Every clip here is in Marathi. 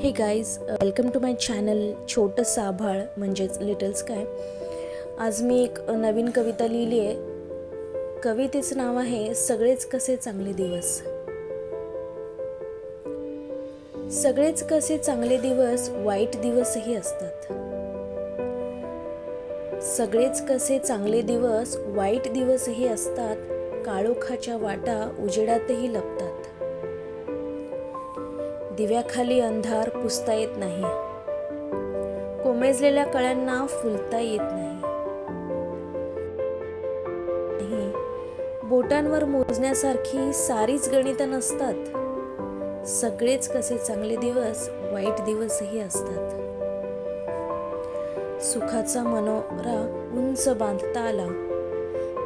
Hey guys welcome to my channel छोटं साभाळ म्हणजेच लिटल स्काय आज मी एक नवीन कविता लिहिली आहे. कवितेचं नाव आहे सगळेच कसे चांगले दिवस. सगळेच कसे चांगले दिवस वाईट दिवसही असतात. सगळेच कसे चांगले दिवस वाईट दिवसही असतात. काळोखाच्या वाटा उजेडातही लपतात. दिव्याखाली अंधार पुसता येत नाही. कोमेजलेल्या कळ्यांना फुलता येत नाही. बोटांवर मोजण्यासारखी सारीच गणित नसतात. सगळेच कसे चांगले दिवस वाईट दिवसही असतात. सुखाचा मनोरा उंच बांधता आला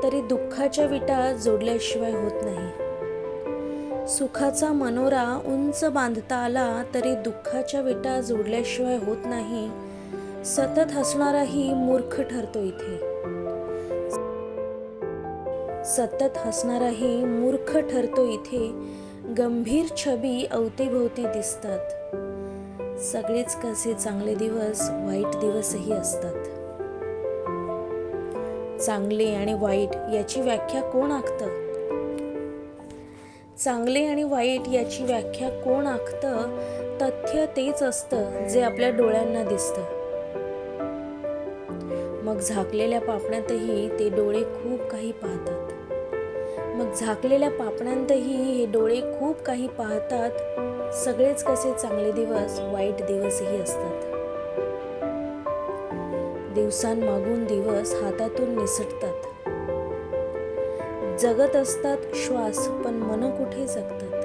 तरी दुःखाच्या विटा जोडल्याशिवाय होत नाही. सुखाचा मनोरा उंच बांधता आला तरी दुःखाच्या विटा जोडल्याशिवाय होत नाही. सतत हसणाराही मूर्ख ठरतो इथे. सतत हसणाराही मूर्ख ठरतो इथे. गंभीर छबी अवतीभोवती दिसतात. सगळेच कसे चांगले दिवस वाईट दिवसही असतात. चांगले आणि वाईट याची व्याख्या कोण आखतं? चांगले आणि वाईट याची व्याख्या कोण आखतं? तथ्य तेच असतं जे आपल्या डोळ्यांना दिसतं. मग झाकलेल्या पापण्यातही ते डोळे खूप काही पाहतात. मग झाकलेल्या पापण्यांतही हे डोळे खूप काही पाहतात. सगळेच कसे चांगले दिवस वाईट दिवसही असतात. दिवसांमागून दिवस हातातून निसटतात. जगत असतात श्वास पण मन कुठे जगतात?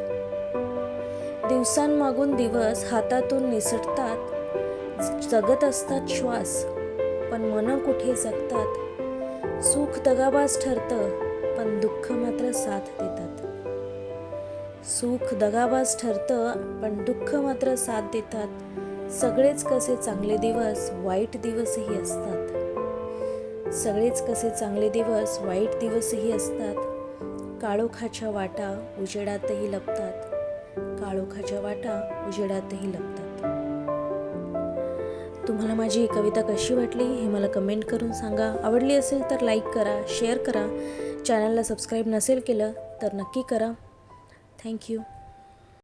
दिवसांमागून दिवस हातातून निसटतात. जगत असतात श्वास पण मन कुठे जगतात? सुख दगाबाज ठरतं पण दुःख मात्र साथ देतात. सुख दगाबाज ठरतं पण दुःख मात्र साथ देतात. सगळेच कसे चांगले दिवस वाईट दिवसही असतात. सगळेच कसे चांगले दिवस वाईट दिवसही असतात. काळोखाच्या वाटा उजेडातही लपतात. काळोखाच्या वाटा उजेडातही लपतात. तुम्हाला माझी कविता कशी वाटली हे मला कमेंट करून सांगा. आवडली असेल तर लाईक करा शेअर करा. चॅनलला सबस्क्राईब नसेल केलं तर नक्की करा. थँक्यू